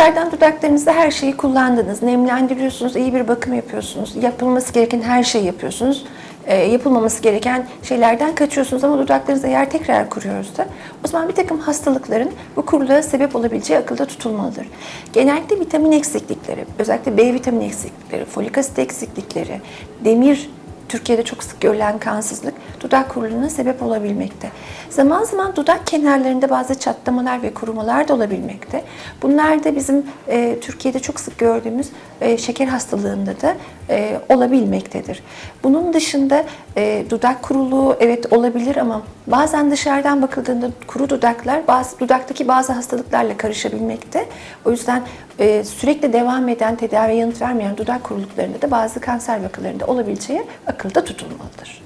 dışarıdan dudaklarınızda her şeyi kullandınız. Nemlendiriyorsunuz, iyi bir bakım yapıyorsunuz. Yapılması gereken her şeyi yapıyorsunuz. E, yapılmaması gereken şeylerden kaçıyorsunuz ama dudaklarınızda yer tekrar kuruyorsa o zaman bir takım hastalıkların bu kuruluğa sebep olabileceği akılda tutulmalıdır. Genellikle vitamin eksiklikleri, özellikle B vitamini eksiklikleri, folik asit eksiklikleri, demir Türkiye'de çok sık görülen kansızlık dudak kuruluğuna sebep olabilmekte. Zaman zaman dudak kenarlarında bazı çatlamalar ve kurumalar da olabilmekte. Bunlar da bizim e, Türkiye'de çok sık gördüğümüz e, şeker hastalığında da e, olabilmektedir. Bunun dışında e, dudak kuruluğu evet olabilir ama bazen dışarıdan bakıldığında kuru dudaklar bazı dudaktaki bazı hastalıklarla karışabilmekte. O yüzden e, sürekli devam eden tedavi yanıt vermeyen dudak kuruluklarında da bazı kanser vakalarında olabileceği akılda tutulmalıdır.